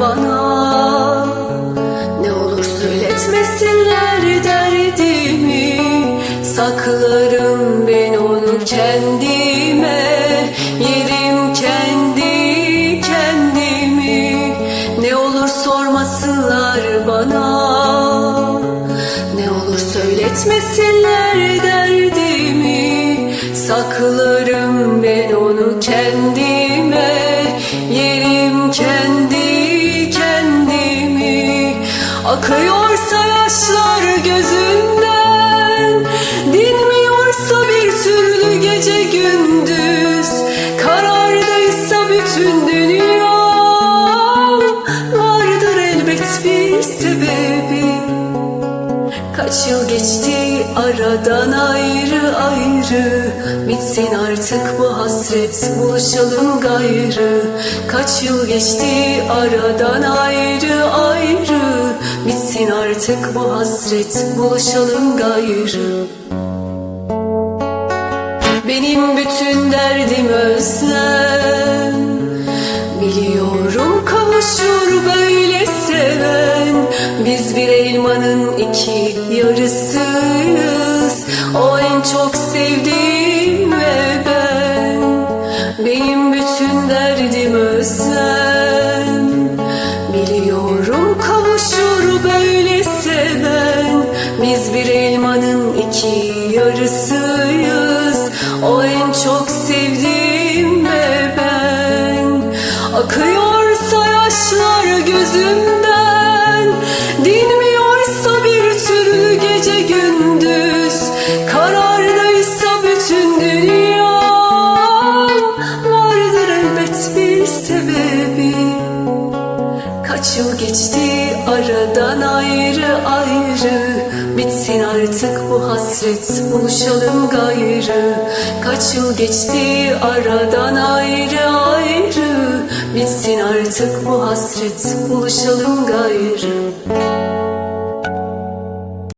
bana. Ne olur söyletmesinler derdimi. Saklarım ben onu kendime. Yerim kendi kendimi. Ne olur sormasınlar bana. Ne olur söyletmesinler derdimi. Saklarım ben onu kendime. Gündüz. Karardaysa bütün dünya Vardır elbet bir sebebi. Kaç yıl geçti aradan ayrı ayrı. Bitsin artık bu hasret buluşalım gayrı. Kaç yıl geçti aradan ayrı ayrı. Bitsin artık bu hasret buluşalım gayrı benim bütün derdim özlem. Biliyorum kavuşur böyle seven. Biz bir elmanın iki yarısıyız. O en çok sevdiğim ve ben. Benim bütün derdim özlem. Biliyorum kavuşur böyle seven. Biz bir elmanın iki yarısıyız Akıyorsa yaşlar gözümden Dinmiyorsa bir türlü gece gündüz. Karardaysa bütün dünya Vardır elbet bir sebebi. Kaç yıl geçti aradan ayrı ayrı Bitsin artık bu hasret buluşalım gayrı. Kaç yıl geçti aradan ayrı Bitsin artık bu hasret buluşalım gayrı